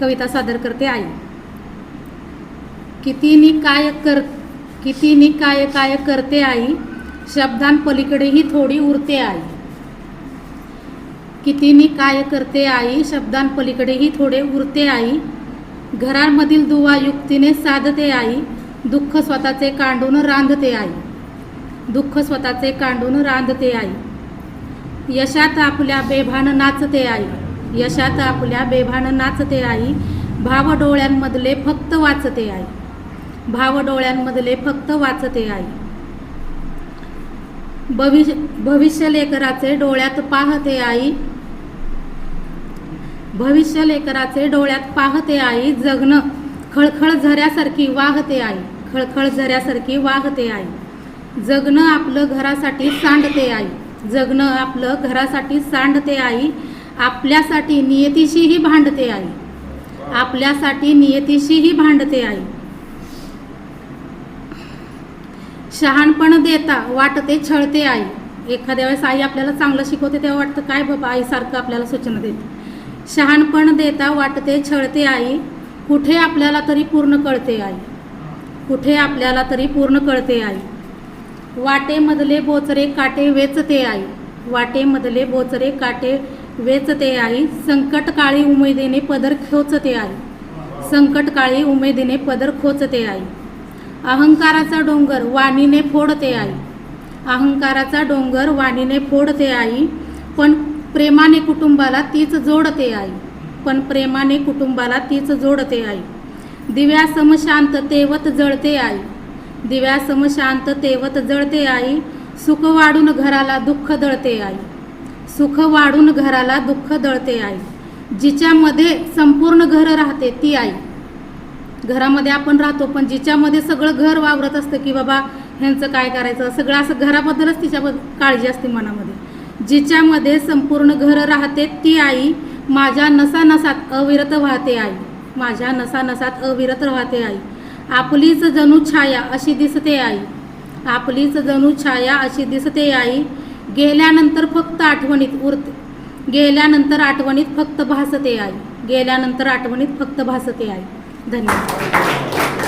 कविता सादर करते आई. कितीनी काय कर कितीनी काय काय करते आई शब्दांपलीकडेही थोडी उरते आई. कितीनी काय करते आई शब्दांपलीकडेही थोडे उरते आई. घरांमधील दुवा युक्तीने साधते आई दुःख स्वतःचे कांडून रांधते आई. दुःख स्वतःचे कांडून रांधते आई. यशात आपल्या बेभान नाचते आई. यशात आपल्या बेभान नाचते आई भाव डोळ्यांमधले फक्त वाचते आई. भाव डोळ्यांमधले फक्त वाचते आई. भविष्य भविष्य लेकराचे डोळ्यात पाहते आई. भविष्य लेकराचे डोळ्यात पाहते आई जगणं खळखळ झऱ्यासारखी वाहते आई खळखळ झऱ्यासारखी वाहते आई. जगणं आपलं घरासाठी सांडते आई जगणं आपलं घरासाठी सांडते आई. आपल्यासाठी नियतीशीही भांडते आई. आपल्यासाठी नियतीशीही भांडते आई. शहाणपण देता वाटते छळते आई. एखाद्या वेळेस आई आपल्याला चांगलं शिकवते तेव्हा वाटतं काय बाबा आईसारखं आपल्याला सूचना देते. शहाणपण देता वाटते छळते आई. कुठे आपल्याला तरी पूर्ण कळते आई. कुठे आपल्याला तरी पूर्ण कळते आई. वाटेमधले बोचरे काटे वेचते आई. वाटेमधले बोचरे काटे वेचते आई संकटकाळी उमेदीने पदर खोचते आई. संकटकाळी उमेदीने पदर खोचते आई. अहंकाराचा डोंगर वाणीने फोडते आई. अहंकाराचा डोंगर वाणीने फोडते आई पण प्रेमाने कुटुंबाला तीच जोडते आई. पण प्रेमाने कुटुंबाला तीच जोडते आई. दिव्या समशांत तेवत जळते आई. दिव्या समशांत तेवत जळते आई. सुख वाढून घराला दुःख दळते आई. सुख वाढून घराला दुःख दळते आई. जिच्यामध्ये संपूर्ण घर राहते ती आई. घरामध्ये आपण राहतो पण जिच्यामध्ये सगळं घर वावरत असतं की बाबा ह्यांचं काय करायचं? सगळं असं घराबद्दलच तिच्याबद्दल काळजी असते मनामध्ये. जिच्यामध्ये संपूर्ण घर राहते ती आई माझ्या नसा नसात अविरत वाहते आई. माझ्या नसा नसात अविरत राहते आई. आपलीच जणू छाया अशी दिसते आई. आपलीच जणू छाया अशी दिसते आई. गेल्यानंतर फक्त आठवणीत उरते. गेल्यानंतर आठवणीत फक्त भासते आई. गेल्यानंतर आठवणीत फक्त भासते आई. धन्यवाद.